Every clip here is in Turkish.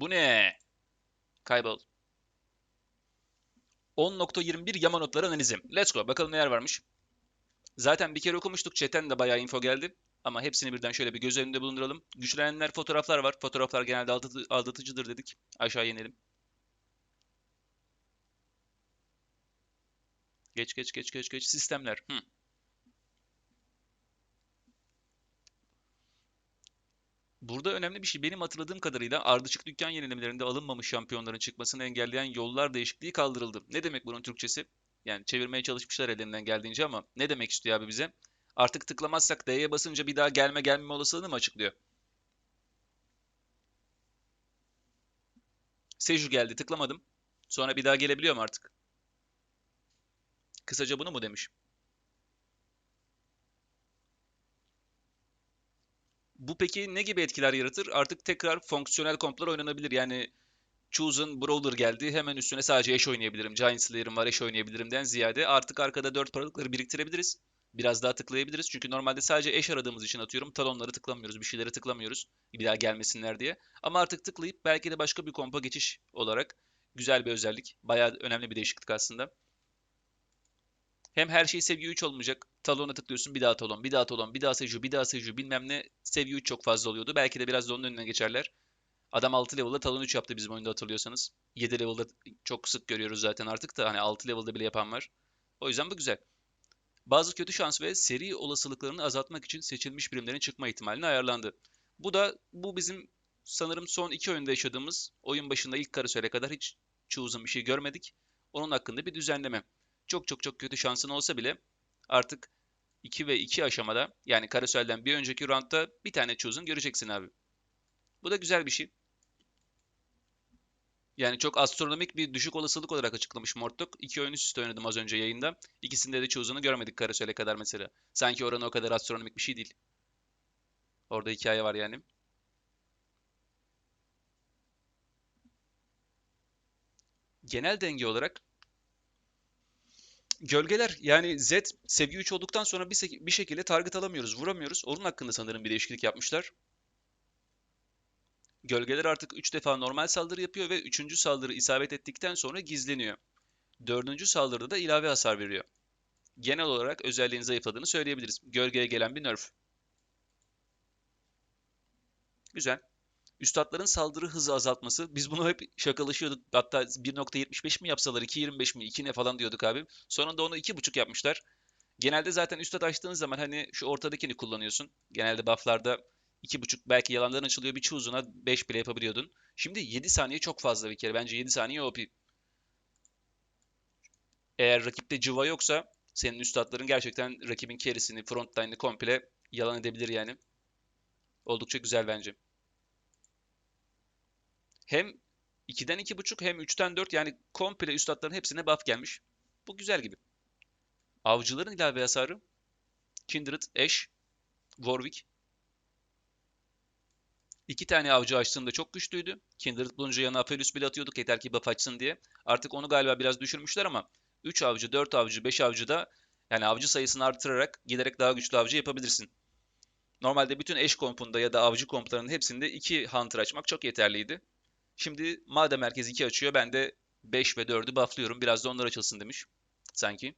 Bu ne? Kaybol. 10.21 yama notları analizi. Let's go. Bakalım neler varmış. Zaten bir kere okumuştuk. Chatten de bayağı info geldi. Ama hepsini birden şöyle bir göz önünde bulunduralım. Güçlenenler fotoğraflar var. Fotoğraflar genelde aldatı- aldatıcıdır dedik. Aşağı inelim. Geç geç geç geç geç. Sistemler. Hı. Burada önemli bir şey. Benim hatırladığım kadarıyla ardışık dükkan yenilemelerinde alınmamış şampiyonların çıkmasını engelleyen yollar değişikliği kaldırıldı. Ne demek bunun Türkçesi? Yani çevirmeye çalışmışlar elinden geldiğince ama ne demek istiyor abi bize? Artık tıklamazsak D'ye basınca bir daha gelme gelmeme olasılığını mı açıklıyor? Seju geldi tıklamadım. Sonra bir daha gelebiliyor mu artık? Kısaca bunu mu demiş? Bu peki ne gibi etkiler yaratır? Artık tekrar fonksiyonel komplar oynanabilir. Yani Chosen Brawler geldi. Hemen üstüne sadece eş oynayabilirim. Giant Slayer'ım var eş oynayabilirimden ziyade artık arkada 4 paralıkları biriktirebiliriz. Biraz daha tıklayabiliriz. Çünkü normalde sadece eş aradığımız için atıyorum. Talonları tıklamıyoruz. Bir şeyleri tıklamıyoruz. Bir daha gelmesinler diye. Ama artık tıklayıp belki de başka bir kompa geçiş olarak güzel bir özellik. Bayağı önemli bir değişiklik aslında. Hem her şey seviye 3 olmayacak. Talon'a tıklıyorsun bir daha talon, bir daha talon, bir daha seju, bir daha seju bilmem ne. Seviye 3 çok fazla oluyordu. Belki de biraz da onun önüne geçerler. Adam 6 level'da talon 3 yaptı bizim oyunda hatırlıyorsanız. 7 level'da çok sık görüyoruz zaten artık da hani 6 level'da bile yapan var. O yüzden bu güzel. Bazı kötü şans ve seri olasılıklarını azaltmak için seçilmiş birimlerin çıkma ihtimalini ayarlandı. Bu da bu bizim sanırım son iki oyunda yaşadığımız oyun başında ilk karusele kadar hiç chosen bir şey görmedik. Onun hakkında bir düzenleme. Çok çok çok kötü şansın olsa bile artık 2 ve 2 aşamada yani karuselden bir önceki roundda bir tane chosen göreceksin abi. Bu da güzel bir şey. Yani çok astronomik bir düşük olasılık olarak açıklamış Mortok. İki oyun üst üste oynadım az önce yayında. İkisinde de chosen'ı görmedik karusele kadar mesela. Sanki oranı o kadar astronomik bir şey değil. Orada hikaye var yani. Genel denge olarak Gölgeler yani Z seviye 3 olduktan sonra bir, bir şekilde target alamıyoruz, vuramıyoruz. Onun hakkında sanırım bir değişiklik yapmışlar. Gölgeler artık 3 defa normal saldırı yapıyor ve 3. saldırı isabet ettikten sonra gizleniyor. 4. saldırıda da ilave hasar veriyor. Genel olarak özelliğin zayıfladığını söyleyebiliriz. Gölgeye gelen bir nerf. Güzel. Üstatların saldırı hızı azaltması. Biz bunu hep şakalaşıyorduk. Hatta 1.75 mi yapsalar, 2.25 mi, 2 ne falan diyorduk abi. Sonunda onu 2.5 yapmışlar. Genelde zaten üstat açtığın zaman hani şu ortadakini kullanıyorsun. Genelde bufflarda 2.5 belki yalandan açılıyor bir chosen'a 5 bile yapabiliyordun. Şimdi 7 saniye çok fazla bir kere. Bence 7 saniye OP. Eğer rakipte cıva yoksa senin üstatların gerçekten rakibin carry'sini, frontline'ını komple yalan edebilir yani. Oldukça güzel bence. Hem 2'den 2.5 hem 3'ten 4 yani komple üstatların hepsine buff gelmiş. Bu güzel gibi. Avcıların ilave hasarı Kindred, Ashe, Warwick. İki tane avcı açtığında çok güçlüydü. Kindred bulunca yanına Aphelios bile atıyorduk yeter ki buff açsın diye. Artık onu galiba biraz düşürmüşler ama 3 avcı, 4 avcı, 5 avcı da yani avcı sayısını artırarak giderek daha güçlü avcı yapabilirsin. Normalde bütün eş kompunda ya da avcı komplarının hepsinde 2 hunter açmak çok yeterliydi. Şimdi madem herkes 2 açıyor ben de 5 ve 4'ü bufflıyorum. Biraz da onlar açılsın demiş. Sanki.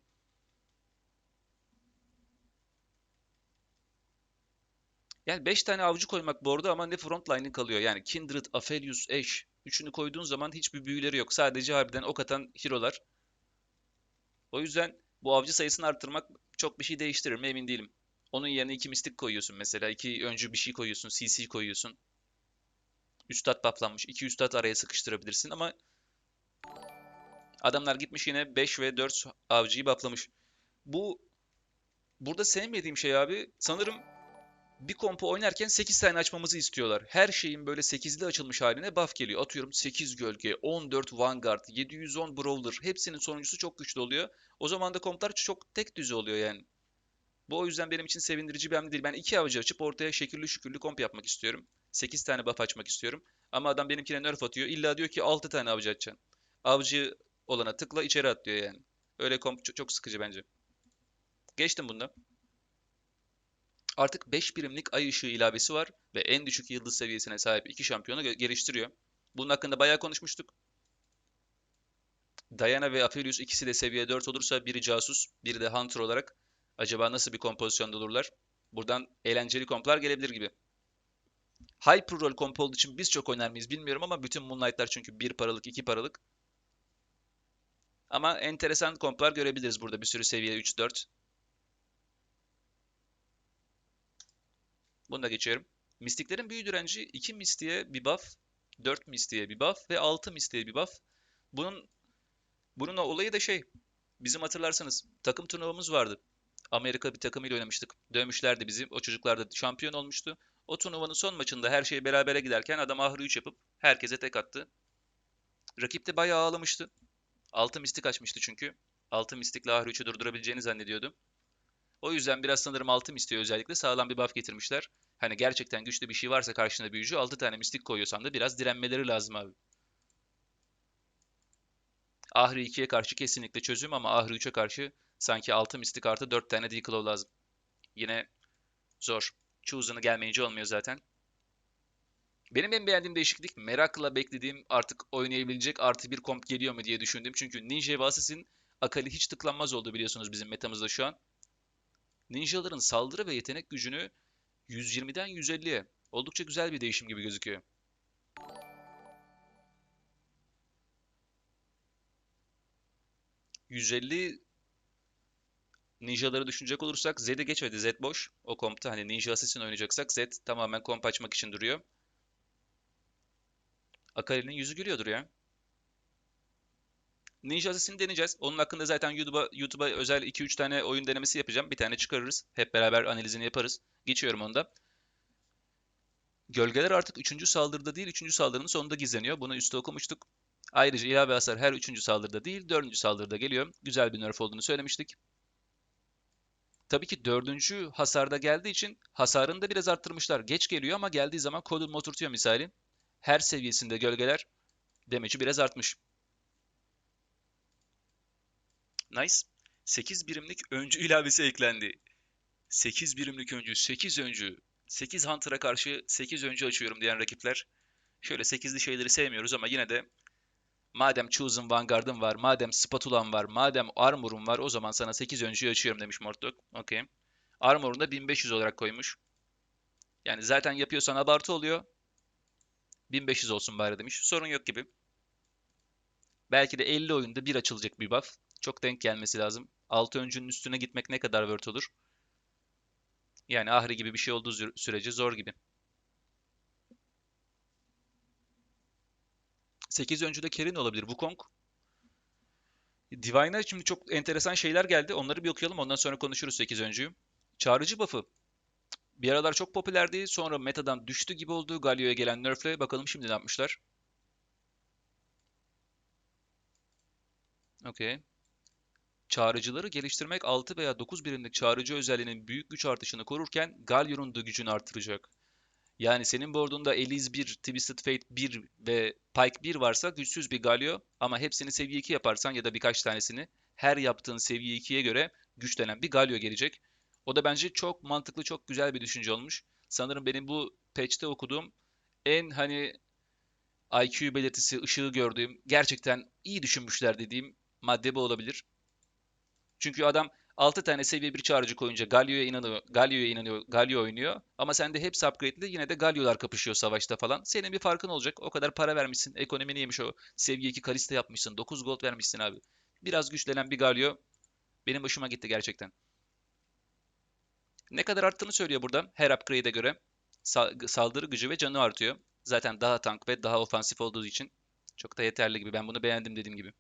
Yani 5 tane avcı koymak bu arada ama ne frontline'in kalıyor. Yani Kindred, Aphelios, Ashe. Üçünü koyduğun zaman hiçbir büyüleri yok. Sadece harbiden ok atan hero'lar. O yüzden bu avcı sayısını arttırmak çok bir şey değiştirir mi emin değilim. Onun yerine iki mistik koyuyorsun mesela. iki öncü bir şey koyuyorsun. CC koyuyorsun. Üstad bufflanmış. İki üstad araya sıkıştırabilirsin ama adamlar gitmiş yine 5 ve 4 avcıyı bufflamış. Bu burada sevmediğim şey abi sanırım bir kompo oynarken 8 tane açmamızı istiyorlar. Her şeyin böyle 8'li açılmış haline buff geliyor. Atıyorum 8 gölge, 14 vanguard, 710 brawler. Hepsinin sonuncusu çok güçlü oluyor. O zaman da komplar çok tek düze oluyor yani. Bu o yüzden benim için sevindirici bir hamle değil. Ben iki avcı açıp ortaya şekilli şükürlü komp yapmak istiyorum. 8 tane buff açmak istiyorum. Ama adam benimkine nerf atıyor. İlla diyor ki 6 tane avcı açacaksın. Avcı olana tıkla içeri at diyor yani. Öyle komp çok, çok sıkıcı bence. Geçtim bunda. Artık 5 birimlik ay ışığı ilavesi var ve en düşük yıldız seviyesine sahip iki şampiyonu ge- geliştiriyor. Bunun hakkında bayağı konuşmuştuk. Diana ve Aphelios ikisi de seviye 4 olursa biri casus, biri de hunter olarak acaba nasıl bir kompozisyonda olurlar? Buradan eğlenceli komplar gelebilir gibi. Hyper rol komp için biz çok oynar mıyız bilmiyorum ama bütün Moonlight'lar çünkü 1 paralık, 2 paralık. Ama enteresan komplar görebiliriz burada bir sürü seviye 3-4. Bunu da geçiyorum. Mistiklerin büyü direnci 2 mistiğe bir buff, 4 mistiğe bir buff ve 6 mistiğe bir buff. Bunun bunun olayı da şey. Bizim hatırlarsanız takım turnuvamız vardı. Amerika bir takımıyla oynamıştık. Dövmüşlerdi bizi. O çocuklar da şampiyon olmuştu. O turnuvanın son maçında her şey berabere giderken adam ahri 3 yapıp herkese tek attı. Rakip de bayağı ağlamıştı. 6 mistik açmıştı çünkü. 6 mistikle ahri 3'ü durdurabileceğini zannediyordu. O yüzden biraz sanırım 6 mistiğe özellikle sağlam bir buff getirmişler. Hani gerçekten güçlü bir şey varsa karşında büyücü 6 tane mistik koyuyorsan da biraz direnmeleri lazım abi. Ahri 2'ye karşı kesinlikle çözüm ama Ahri 3'e karşı sanki 6 mistik artı 4 tane Declaw lazım. Yine zor. Choose'unu gelmeyince olmuyor zaten. Benim en beğendiğim değişiklik merakla beklediğim artık oynayabilecek artı bir komp geliyor mu diye düşündüm. Çünkü Ninja ve Akali hiç tıklanmaz oldu biliyorsunuz bizim metamızda şu an. Ninjaların saldırı ve yetenek gücünü 120'den 150'ye oldukça güzel bir değişim gibi gözüküyor. 150 ninjaları düşünecek olursak Zed'e geçmedi. Zed boş. O kompta hani ninja assassin oynayacaksak Zed tamamen komp açmak için duruyor. Akali'nin yüzü gülüyordur ya. Ninja Assassin'i deneyeceğiz. Onun hakkında zaten YouTube'a YouTube'a özel 2-3 tane oyun denemesi yapacağım. Bir tane çıkarırız. Hep beraber analizini yaparız. Geçiyorum onda. Gölgeler artık 3. saldırıda değil 3. saldırının sonunda gizleniyor. Bunu üstte okumuştuk. Ayrıca ilave hasar her 3. saldırıda değil 4. saldırıda geliyor. Güzel bir nerf olduğunu söylemiştik. Tabii ki 4. hasarda geldiği için hasarını da biraz arttırmışlar. Geç geliyor ama geldiği zaman kodunu oturtuyor misali. Her seviyesinde gölgeler damage'i biraz artmış. Nice. 8 birimlik öncü ilavesi eklendi. 8 birimlik öncü, 8 öncü, 8 Hunter'a karşı 8 öncü açıyorum diyen rakipler. Şöyle 8'li şeyleri sevmiyoruz ama yine de madem Chosen Vanguard'ın var, madem Spatula'm var, madem Armor'un var o zaman sana 8 öncüyü açıyorum demiş Mortdog. Okey. Armor'un da 1500 olarak koymuş. Yani zaten yapıyorsan abartı oluyor. 1500 olsun bari demiş. Sorun yok gibi. Belki de 50 oyunda bir açılacak bir buff. Çok denk gelmesi lazım. 6 öncünün üstüne gitmek ne kadar word olur? Yani Ahri gibi bir şey olduğu sürece zor gibi. 8 öncüde Kerin olabilir. Wukong. Divine'a şimdi çok enteresan şeyler geldi. Onları bir okuyalım. Ondan sonra konuşuruz 8 öncüyü. Çağrıcı buff'ı. Bir aralar çok popülerdi. Sonra metadan düştü gibi oldu. Galio'ya gelen nerf'le. Bakalım şimdi ne yapmışlar. Okey. Çağrıcıları geliştirmek 6 veya 9 birimlik çağrıcı özelliğinin büyük güç artışını korurken Galio'nun da gücünü artıracak. Yani senin board'unda Elise 1, Twisted Fate 1 ve Pike 1 varsa güçsüz bir Galio ama hepsini seviye 2 yaparsan ya da birkaç tanesini her yaptığın seviye 2'ye göre güçlenen bir Galio gelecek. O da bence çok mantıklı, çok güzel bir düşünce olmuş. Sanırım benim bu patch'te okuduğum en hani IQ belirtisi, ışığı gördüğüm, gerçekten iyi düşünmüşler dediğim madde bu olabilir. Çünkü adam 6 tane seviye bir çağrıcı koyunca Galio'ya inanıyor, Galio'ya inanıyor, Galio oynuyor. Ama sende hepsi upgrade'li yine de Galio'lar kapışıyor savaşta falan. Senin bir farkın olacak. O kadar para vermişsin. Ekonomini yemiş o. Seviye 2 Kalista yapmışsın. 9 gold vermişsin abi. Biraz güçlenen bir Galio benim hoşuma gitti gerçekten. Ne kadar arttığını söylüyor burada her upgrade'e göre. Saldırı gücü ve canı artıyor. Zaten daha tank ve daha ofansif olduğu için çok da yeterli gibi. Ben bunu beğendim dediğim gibi.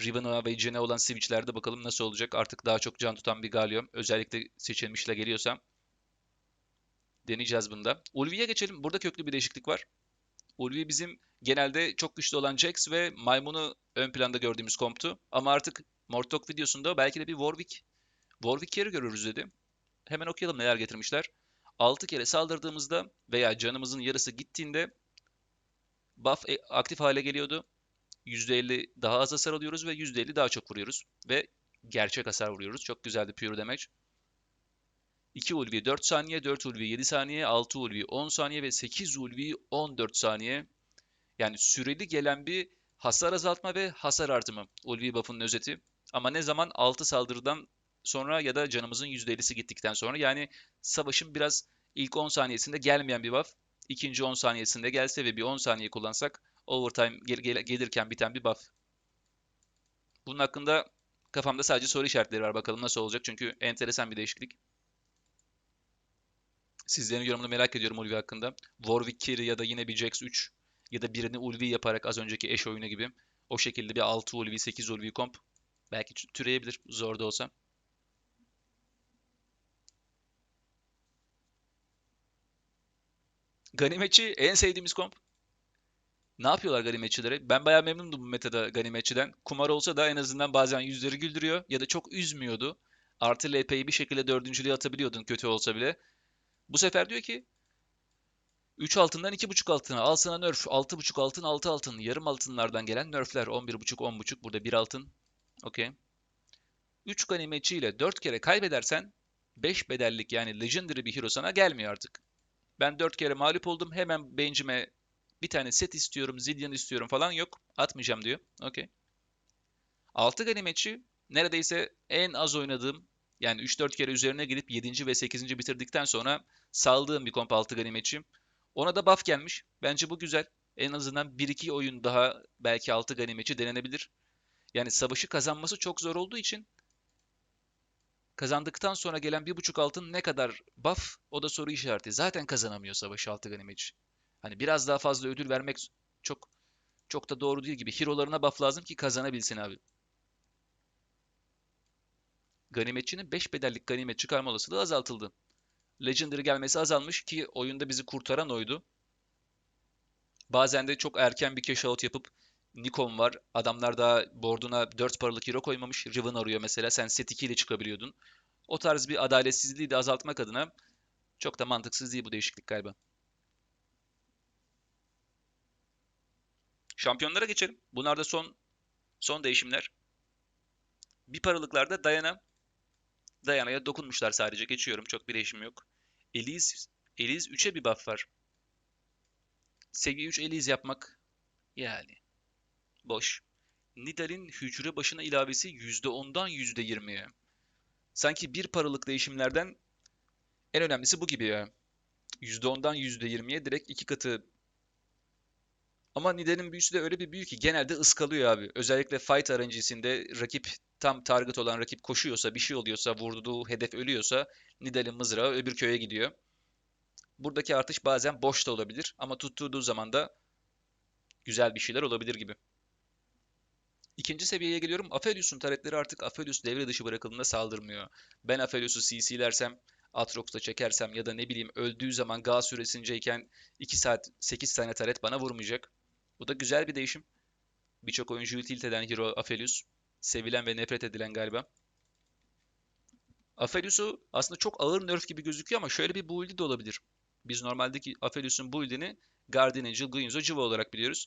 Riven'a ve Jen'e olan switchlerde bakalım nasıl olacak. Artık daha çok can tutan bir Galio. Özellikle seçilmişle geliyorsam. Deneyeceğiz bunda. Ulvi'ye geçelim. Burada köklü bir değişiklik var. Ulvi bizim genelde çok güçlü olan Jax ve Maymun'u ön planda gördüğümüz komptu. Ama artık Mortok videosunda belki de bir Warwick Warwick carry görürüz dedi. Hemen okuyalım neler getirmişler. 6 kere saldırdığımızda veya canımızın yarısı gittiğinde buff e, aktif hale geliyordu. %50 daha az hasar alıyoruz ve %50 daha çok vuruyoruz. Ve gerçek hasar vuruyoruz. Çok güzeldi pure damage. 2 ulvi 4 saniye, 4 ulvi 7 saniye, 6 ulvi 10 saniye ve 8 ulvi 14 saniye. Yani süreli gelen bir hasar azaltma ve hasar artımı. Ulvi buff'ın özeti. Ama ne zaman 6 saldırıdan sonra ya da canımızın %50'si gittikten sonra. Yani savaşın biraz ilk 10 saniyesinde gelmeyen bir buff. ikinci 10 saniyesinde gelse ve bir 10 saniye kullansak overtime gel gel gelirken biten bir buff. Bunun hakkında kafamda sadece soru işaretleri var. Bakalım nasıl olacak. Çünkü enteresan bir değişiklik. Sizlerin yorumunu merak ediyorum Ulvi hakkında. Warwick Carry ya da yine bir Jax 3 ya da birini Ulvi yaparak az önceki eş oyunu gibi o şekilde bir 6 Ulvi 8 Ulvi komp belki türeyebilir zor da olsa. Ganimetçi en sevdiğimiz komp. Ne yapıyorlar ganimetçilere? Ben bayağı memnundum bu metada ganimetçiden. Kumar olsa da en azından bazen yüzleri güldürüyor ya da çok üzmüyordu. Artı LP'yi bir şekilde dördüncülüğe atabiliyordun kötü olsa bile. Bu sefer diyor ki 3 altından 2,5 altına al sana nerf. 6,5 altın 6 altın. Yarım altınlardan gelen nerfler. 11,5 10,5 burada 1 altın. Okey. 3 ganimetçi ile 4 kere kaybedersen 5 bedellik yani legendary bir hero sana gelmiyor artık. Ben 4 kere mağlup oldum. Hemen bencime bir tane set istiyorum, zillion istiyorum falan yok. Atmayacağım diyor. Okey. 6 ganimetçi neredeyse en az oynadığım yani 3-4 kere üzerine gidip 7. ve 8. bitirdikten sonra saldığım bir komp 6 ganimetçi. Ona da buff gelmiş. Bence bu güzel. En azından 1-2 oyun daha belki 6 ganimetçi denenebilir. Yani savaşı kazanması çok zor olduğu için kazandıktan sonra gelen 1.5 altın ne kadar buff o da soru işareti. Zaten kazanamıyor savaşı 6 ganimetçi. Hani biraz daha fazla ödül vermek çok çok da doğru değil gibi. Hero'larına buff lazım ki kazanabilsin abi. Ganimetçinin 5 bedellik ganimet çıkarma olasılığı azaltıldı. Legendary gelmesi azalmış ki oyunda bizi kurtaran oydu. Bazen de çok erken bir cash out yapıp Nikon var. Adamlar daha boarduna 4 paralık hero koymamış. Riven arıyor mesela. Sen set 2 ile çıkabiliyordun. O tarz bir adaletsizliği de azaltmak adına çok da mantıksız değil bu değişiklik galiba. Şampiyonlara geçelim. Bunlar da son son değişimler. Bir paralıklarda Diana. Diana'ya dokunmuşlar sadece. Geçiyorum. Çok bir değişim yok. Elise, Elise 3'e bir buff var. Seviye 3 Elise yapmak yani boş. Nidal'in hücre başına ilavesi %10'dan %20'ye. Sanki bir paralık değişimlerden en önemlisi bu gibi ya. %10'dan %20'ye direkt iki katı. Ama Nidal'in büyüsü de öyle bir büyü ki genelde ıskalıyor abi. Özellikle fight RNG'sinde rakip tam target olan rakip koşuyorsa, bir şey oluyorsa, vurduğu hedef ölüyorsa Nidal'in mızrağı öbür köye gidiyor. Buradaki artış bazen boş da olabilir ama tutturduğu zaman da güzel bir şeyler olabilir gibi. İkinci seviyeye geliyorum. Aphelios'un taretleri artık Aphelios devre dışı bırakıldığında saldırmıyor. Ben Aphelios'u CC'lersem, Atrox'ta çekersem ya da ne bileyim öldüğü zaman Gauss süresindeyken 2 saat 8 tane taret bana vurmayacak. Bu da güzel bir değişim. Birçok oyuncuyu tilt eden hero Aphelios. Sevilen ve nefret edilen galiba. Aphelios'u aslında çok ağır nerf gibi gözüküyor ama şöyle bir build'i de olabilir. Biz normaldeki Aphelios'un build'ini Guardian Angel, Guinzo, Jiva olarak biliyoruz.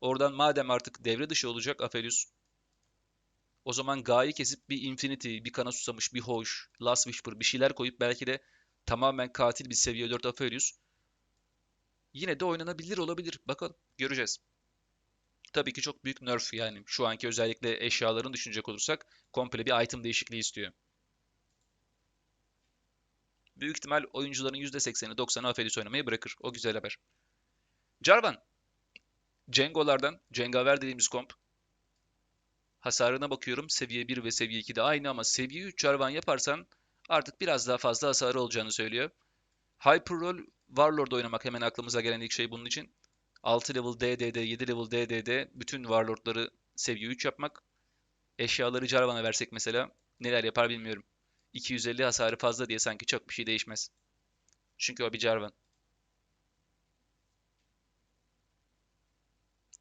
Oradan madem artık devre dışı olacak Aphelios, o zaman Ga'yı kesip bir Infinity, bir kana susamış, bir Hoş, Last Whisper bir şeyler koyup belki de tamamen katil bir seviye 4 Aphelios yine de oynanabilir olabilir. Bakalım göreceğiz. Tabii ki çok büyük nerf yani. Şu anki özellikle eşyaların düşünecek olursak komple bir item değişikliği istiyor. Büyük ihtimal oyuncuların %80'i 90'ı Aphelios oynamayı bırakır. O güzel haber. Jarvan. Cengolardan, Cengaver dediğimiz komp. Hasarına bakıyorum. Seviye 1 ve seviye 2 de aynı ama seviye 3 Jarvan yaparsan artık biraz daha fazla hasarı olacağını söylüyor. Hyper Roll Warlord oynamak hemen aklımıza gelen ilk şey bunun için. 6 level DDD, 7 level DDD bütün Warlord'ları seviye 3 yapmak. Eşyaları Jarvan'a versek mesela neler yapar bilmiyorum. 250 hasarı fazla diye sanki çok bir şey değişmez. Çünkü o bir Jarvan.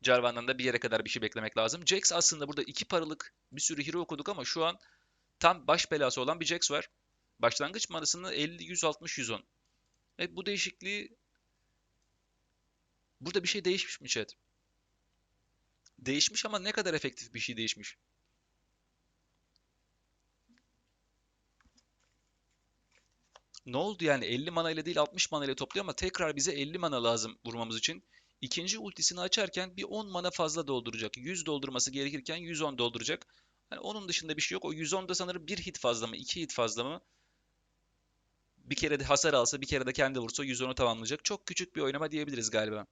Jarvan'dan da bir yere kadar bir şey beklemek lazım. Jax aslında burada iki paralık bir sürü hero okuduk ama şu an tam baş belası olan bir Jax var. Başlangıç manasını 50, 160, 110. Evet bu değişikliği burada bir şey değişmiş mi chat? Değişmiş ama ne kadar efektif bir şey değişmiş? Ne oldu yani 50 mana ile değil 60 mana ile topluyor ama tekrar bize 50 mana lazım vurmamız için. İkinci ultisini açarken bir 10 mana fazla dolduracak. 100 doldurması gerekirken 110 dolduracak. Hani onun dışında bir şey yok. O 110'da sanırım bir hit fazla mı, iki hit fazla mı? Bir kere de hasar alsa, bir kere de kendi vursa 110'u tamamlayacak. Çok küçük bir oynama diyebiliriz galiba.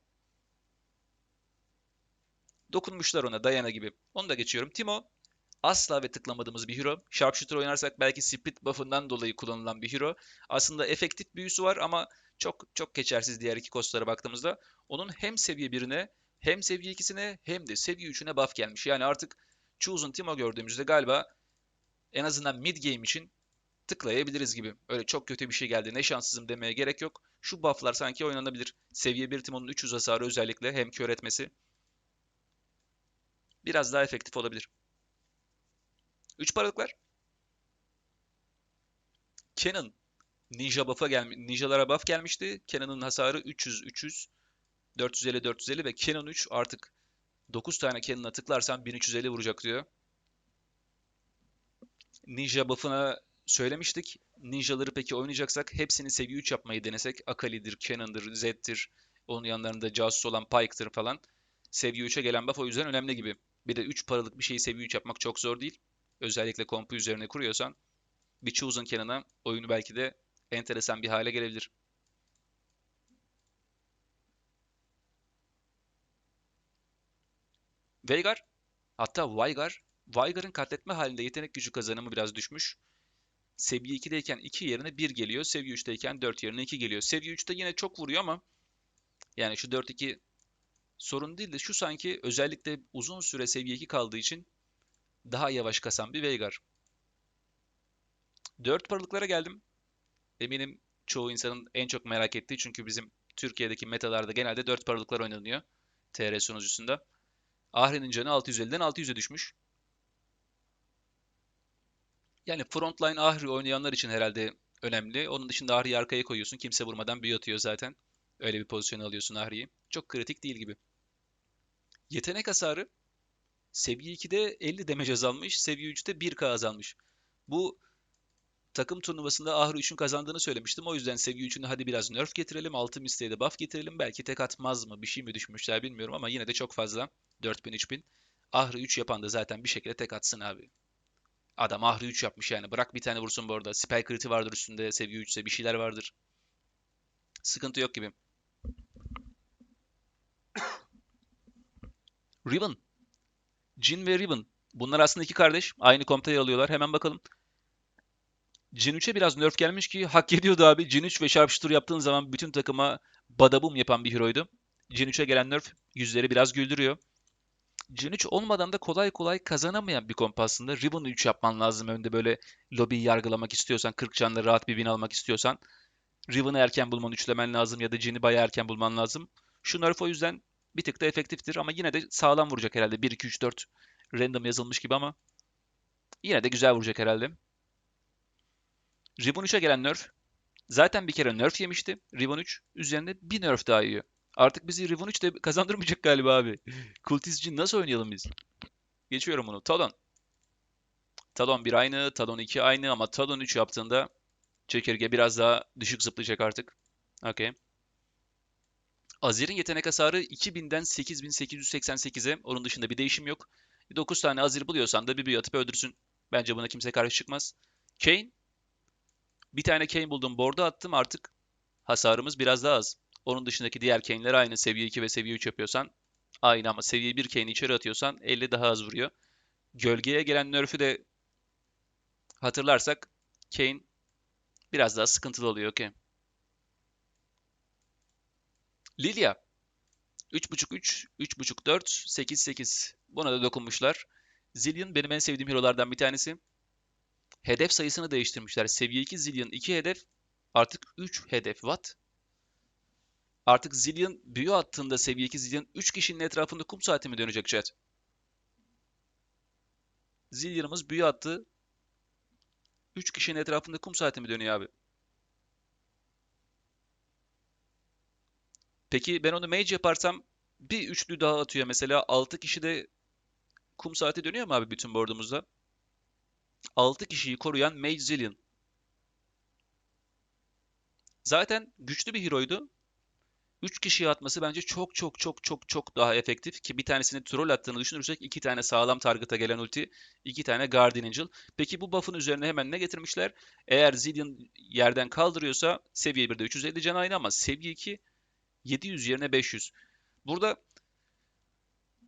Dokunmuşlar ona Diana gibi. Onu da geçiyorum. Timo asla ve tıklamadığımız bir hero. Sharpshooter oynarsak belki split buff'ından dolayı kullanılan bir hero. Aslında efektif büyüsü var ama çok çok geçersiz diğer iki kostlara baktığımızda. Onun hem seviye 1'ine hem seviye 2'sine hem de seviye 3'üne buff gelmiş. Yani artık Chosen Timo gördüğümüzde galiba en azından mid game için tıklayabiliriz gibi. Öyle çok kötü bir şey geldi ne şanssızım demeye gerek yok. Şu bufflar sanki oynanabilir. Seviye 1 Timo'nun 300 hasarı özellikle hem kör etmesi biraz daha efektif olabilir. 3 paralıklar. Canon Ninja buff'a gelmiş, Ninjalara buff gelmişti. Cannon'ın hasarı 300 300 450 450 ve Canon 3 artık 9 tane Cannon'a tıklarsan 1350 vuracak diyor. Ninja buff'ına söylemiştik. Ninjaları peki oynayacaksak hepsini seviye 3 yapmayı denesek Akali'dir, Cannon'dır, Zed'dir. Onun yanlarında casus olan Pike'tır falan. Seviye 3'e gelen buff o yüzden önemli gibi. Bir de 3 paralık bir şeyi seviye 3 yapmak çok zor değil. Özellikle kompu üzerine kuruyorsan bir Chosen Cannon'a oyunu belki de enteresan bir hale gelebilir. Veigar hatta Veigar Veigar'ın katletme halinde yetenek gücü kazanımı biraz düşmüş. Seviye 2'deyken 2 yerine 1 geliyor. Seviye 3'teyken 4 yerine 2 geliyor. Seviye 3'te yine çok vuruyor ama yani şu 4-2 sorun değil de şu sanki özellikle uzun süre seviye 2 kaldığı için daha yavaş kasan bir Veigar. 4 paralıklara geldim. Eminim çoğu insanın en çok merak ettiği çünkü bizim Türkiye'deki metalarda genelde 4 paralıklar oynanıyor. TR sunucusunda. Ahri'nin canı 650'den 600'e düşmüş. Yani frontline Ahri oynayanlar için herhalde önemli. Onun dışında Ahri'yi arkaya koyuyorsun. Kimse vurmadan büyü atıyor zaten. Öyle bir pozisyon alıyorsun Ahri'yi. Çok kritik değil gibi. Yetenek hasarı seviye 2'de 50 damage azalmış. Seviye 3'te 1k azalmış. Bu takım turnuvasında Ahri 3'ün kazandığını söylemiştim. O yüzden seviye 3'ünü hadi biraz nerf getirelim. Altı misteğe de buff getirelim. Belki tek atmaz mı? Bir şey mi düşmüşler bilmiyorum ama yine de çok fazla. 4000-3000. Ahri 3 yapan da zaten bir şekilde tek atsın abi. Adam Ahri 3 yapmış yani. Bırak bir tane vursun bu arada. Spell crit'i vardır üstünde. Seviye 3 ise bir şeyler vardır. Sıkıntı yok gibi. Ribbon. Jin ve Ribbon. Bunlar aslında iki kardeş. Aynı kompta yer alıyorlar. Hemen bakalım. Jin 3'e biraz nerf gelmiş ki hak ediyordu abi. Jin 3 ve Sharpshooter yaptığın zaman bütün takıma badabum yapan bir heroydu. Jin 3'e gelen nerf yüzleri biraz güldürüyor. Jin 3 olmadan da kolay kolay kazanamayan bir komp aslında. Ribbon 3 yapman lazım önde böyle lobiyi yargılamak istiyorsan, 40 canlı rahat bir win almak istiyorsan. Ribbon'ı erken bulman, üçlemen lazım ya da Jin'i bayağı erken bulman lazım. Şu nerf o yüzden bir tık da efektiftir ama yine de sağlam vuracak herhalde. 1, 2, 3, 4 random yazılmış gibi ama yine de güzel vuracak herhalde. Ribbon 3'e gelen nerf zaten bir kere nerf yemişti. Ribbon 3 üzerinde bir nerf daha yiyor. Artık bizi Ribbon 3 de kazandırmayacak galiba abi. Kultizci nasıl oynayalım biz? Geçiyorum bunu. Talon. Talon 1 aynı, Talon 2 aynı ama Talon 3 yaptığında çekirge biraz daha düşük zıplayacak artık. Okey. Azir'in yetenek hasarı 2000'den 8888'e. Onun dışında bir değişim yok. 9 tane Azir buluyorsan da bir büyü atıp öldürsün. Bence buna kimse karşı çıkmaz. Kayn. Bir tane Kayn buldum. Board'a attım artık. Hasarımız biraz daha az. Onun dışındaki diğer Kane'ler aynı. Seviye 2 ve seviye 3 yapıyorsan aynı ama seviye 1 Kane'i içeri atıyorsan 50 daha az vuruyor. Gölgeye gelen nerf'ü de hatırlarsak Kane biraz daha sıkıntılı oluyor. Okay. Lilia 3.5-3, 3.5-4, 8-8. Buna da dokunmuşlar. Zillion benim en sevdiğim hero'lardan bir tanesi. Hedef sayısını değiştirmişler. Seviye 2 Zillion 2 hedef. Artık 3 hedef. What? Artık Zillion büyü attığında seviye 2 Zillion 3 kişinin etrafında kum saati mi dönecek chat? Zillion'ımız büyü attı. 3 kişinin etrafında kum saati mi dönüyor abi? Peki ben onu mage yaparsam bir üçlü daha atıyor mesela. 6 kişi de kum saati dönüyor mu abi bütün board'umuzda? 6 kişiyi koruyan Mage Zillion. Zaten güçlü bir hero'ydu. 3 kişiye atması bence çok çok çok çok çok daha efektif ki bir tanesini troll attığını düşünürsek iki tane sağlam target'a gelen ulti, iki tane Guardian Angel. Peki bu buff'ın üzerine hemen ne getirmişler? Eğer Zillion yerden kaldırıyorsa seviye 1'de 350 can aynı ama seviye 2 700 yerine 500. Burada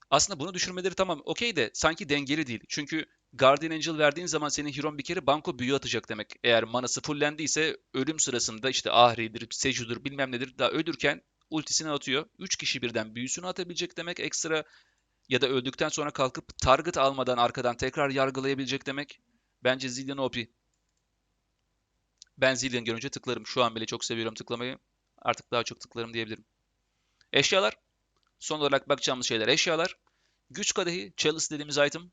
aslında bunu düşürmeleri tamam okey de sanki dengeli değil. Çünkü Guardian Angel verdiğin zaman senin Heron bir kere banko büyü atacak demek. Eğer manası fullendiyse ölüm sırasında işte Ahri'dir, Seju'dur bilmem nedir daha ölürken ultisini atıyor. 3 kişi birden büyüsünü atabilecek demek ekstra ya da öldükten sonra kalkıp target almadan arkadan tekrar yargılayabilecek demek. Bence Zillion OP. Ben Zillion görünce tıklarım. Şu an bile çok seviyorum tıklamayı. Artık daha çok tıklarım diyebilirim. Eşyalar. Son olarak bakacağımız şeyler eşyalar. Güç kadehi, chalice dediğimiz item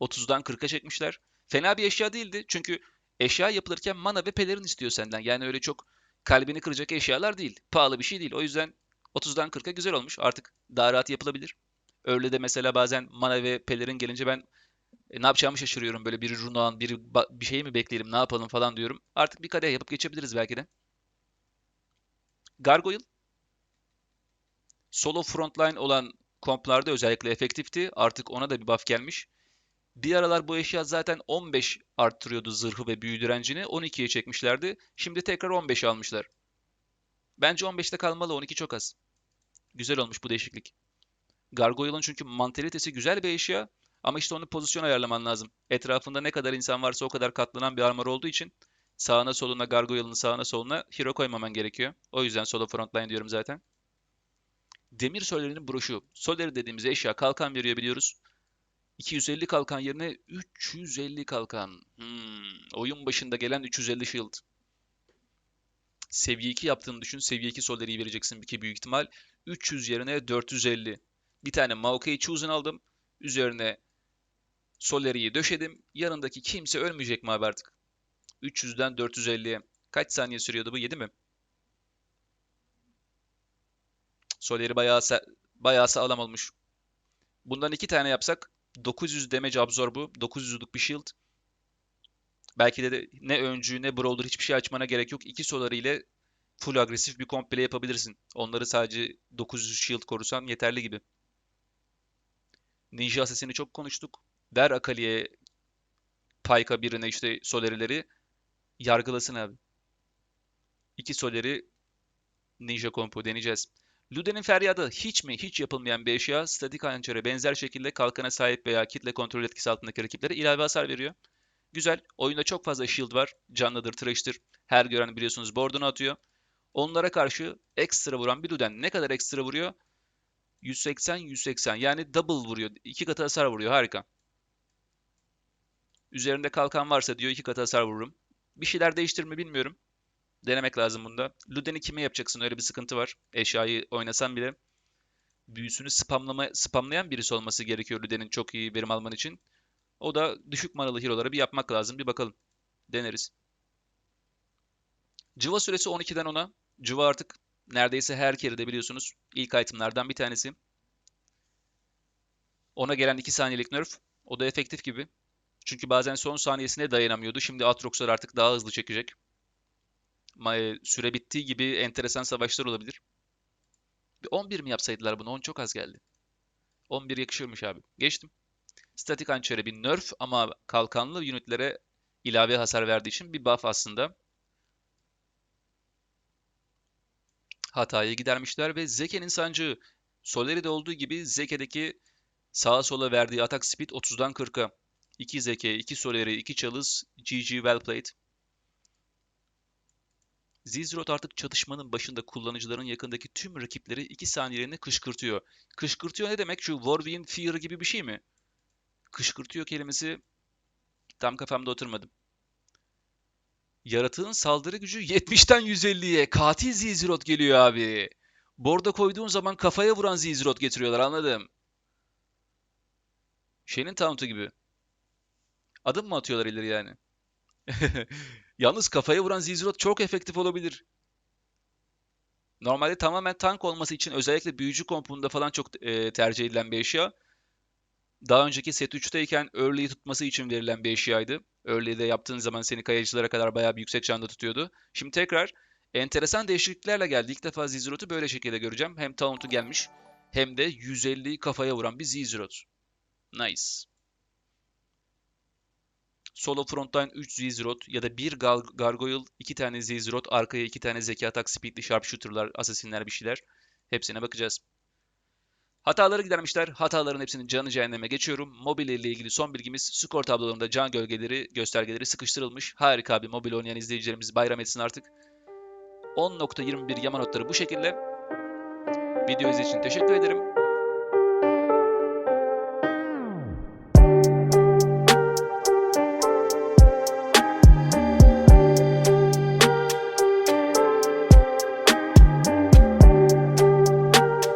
30'dan 40'a çekmişler. Fena bir eşya değildi. Çünkü eşya yapılırken mana ve pelerin istiyor senden. Yani öyle çok kalbini kıracak eşyalar değil. Pahalı bir şey değil. O yüzden 30'dan 40'a güzel olmuş. Artık daha rahat yapılabilir. Öyle de mesela bazen mana ve pelerin gelince ben e, ne yapacağımı şaşırıyorum. Böyle biri runan, biri bir şey mi bekleyelim, ne yapalım falan diyorum. Artık bir kadeh yapıp geçebiliriz belki de. Gargoyle. Solo frontline olan komplarda özellikle efektifti. Artık ona da bir buff gelmiş. Bir aralar bu eşya zaten 15 arttırıyordu zırhı ve büyü direncini. 12'ye çekmişlerdi. Şimdi tekrar 15 almışlar. Bence 15'te kalmalı. 12 çok az. Güzel olmuş bu değişiklik. Gargoyle'ın çünkü mantalitesi güzel bir eşya. Ama işte onu pozisyon ayarlaman lazım. Etrafında ne kadar insan varsa o kadar katlanan bir armor olduğu için sağına soluna Gargoyle'ın sağına soluna hero koymaman gerekiyor. O yüzden solo frontline diyorum zaten. Demir Soleri'nin broşu. Soleri dediğimiz eşya kalkan veriyor biliyoruz. 250 kalkan yerine 350 kalkan. Hmm, oyun başında gelen 350 shield. Seviye 2 yaptığını düşün. Seviye 2 Soleri'yi vereceksin ki büyük ihtimal. 300 yerine 450. Bir tane Maokai Chosen aldım. Üzerine Soleri'yi döşedim. Yanındaki kimse ölmeyecek mi abi artık? 300'den 450'ye. Kaç saniye sürüyordu bu? 7 mi? Soleri bayağı, bayağı sağlam olmuş. Bundan iki tane yapsak 900 damage absorbu, 900'lük bir shield. Belki de, de ne öncü ne brawler hiçbir şey açmana gerek yok. İki soları ile full agresif bir komple yapabilirsin. Onları sadece 900 shield korusan yeterli gibi. Ninja Assassin'i çok konuştuk. Ver Akali'ye Pyka birine işte Soleri'leri yargılasın abi. İki Soleri Ninja Compo deneyeceğiz. Luden'in feryadı hiç mi hiç yapılmayan bir eşya statik hançere benzer şekilde kalkana sahip veya kitle kontrol etkisi altındaki rakiplere ilave hasar veriyor. Güzel. Oyunda çok fazla shield var. Canlıdır, trash'tir. Her gören biliyorsunuz board'unu atıyor. Onlara karşı ekstra vuran bir Luden. Ne kadar ekstra vuruyor? 180 180 yani double vuruyor. İki katı hasar vuruyor. Harika. Üzerinde kalkan varsa diyor iki katı hasar vururum. Bir şeyler değiştirir mi bilmiyorum. Denemek lazım bunda. Luden'i kime yapacaksın? Öyle bir sıkıntı var. Eşyayı oynasan bile büyüsünü spamlama, spamlayan birisi olması gerekiyor Luden'in çok iyi verim alman için. O da düşük manalı hero'lara bir yapmak lazım. Bir bakalım. Deneriz. Cıva süresi 12'den 10'a. Cıva artık neredeyse her kerede biliyorsunuz. ilk itemlardan bir tanesi. Ona gelen 2 saniyelik nerf. O da efektif gibi. Çünkü bazen son saniyesine dayanamıyordu. Şimdi Aatrox'lar artık daha hızlı çekecek. Ma- Süre bittiği gibi enteresan savaşlar olabilir. Bir 11 mi yapsaydılar bunu? 10 çok az geldi. 11 yakışırmış abi. Geçtim. Statik hançere bir nerf ama kalkanlı unitlere ilave hasar verdiği için bir buff aslında. Hatayı gidermişler ve Zeke'nin sancığı Soleri'de olduğu gibi Zeke'deki sağa sola verdiği atak speed 30'dan 40'a. 2 Zeke, 2 Soleri, 2 Çalız, GG well played. Zizrot artık çatışmanın başında kullanıcıların yakındaki tüm rakipleri 2 saniyeliğine kışkırtıyor. Kışkırtıyor ne demek? Şu Warwick'in Fear gibi bir şey mi? Kışkırtıyor kelimesi tam kafamda oturmadı. Yaratığın saldırı gücü 70'ten 150'ye. Katil Zizrot geliyor abi. Borda koyduğun zaman kafaya vuran Zizrot getiriyorlar anladım. Şeyin taunt'u gibi. Adım mı atıyorlar ileri yani? Yalnız kafaya vuran Zizrot çok efektif olabilir. Normalde tamamen tank olması için özellikle büyücü kompunda falan çok e, tercih edilen bir eşya. Daha önceki set 3'teyken early'yi tutması için verilen bir eşyaydı. Early'de yaptığın zaman seni kayacılara kadar bayağı bir yüksek canda tutuyordu. Şimdi tekrar Enteresan değişikliklerle geldi. İlk defa Zizrot'u böyle şekilde göreceğim. Hem Taunt'u gelmiş hem de 150 kafaya vuran bir Zizrot. Nice. Solo frontline 3 Zizrot ya da 1 Gal- Gargoyle, 2 tane Zizrot, arkaya 2 tane zeki atak, speedli sharpshooter'lar, assassin'ler bir şeyler. Hepsine bakacağız. Hataları gidermişler. Hataların hepsinin canı cehenneme geçiyorum. Mobil ile ilgili son bilgimiz skor tablolarında can gölgeleri, göstergeleri sıkıştırılmış. Harika bir mobil oynayan izleyicilerimiz bayram etsin artık. 10.21 yama notları bu şekilde. Video izlediğiniz için teşekkür ederim.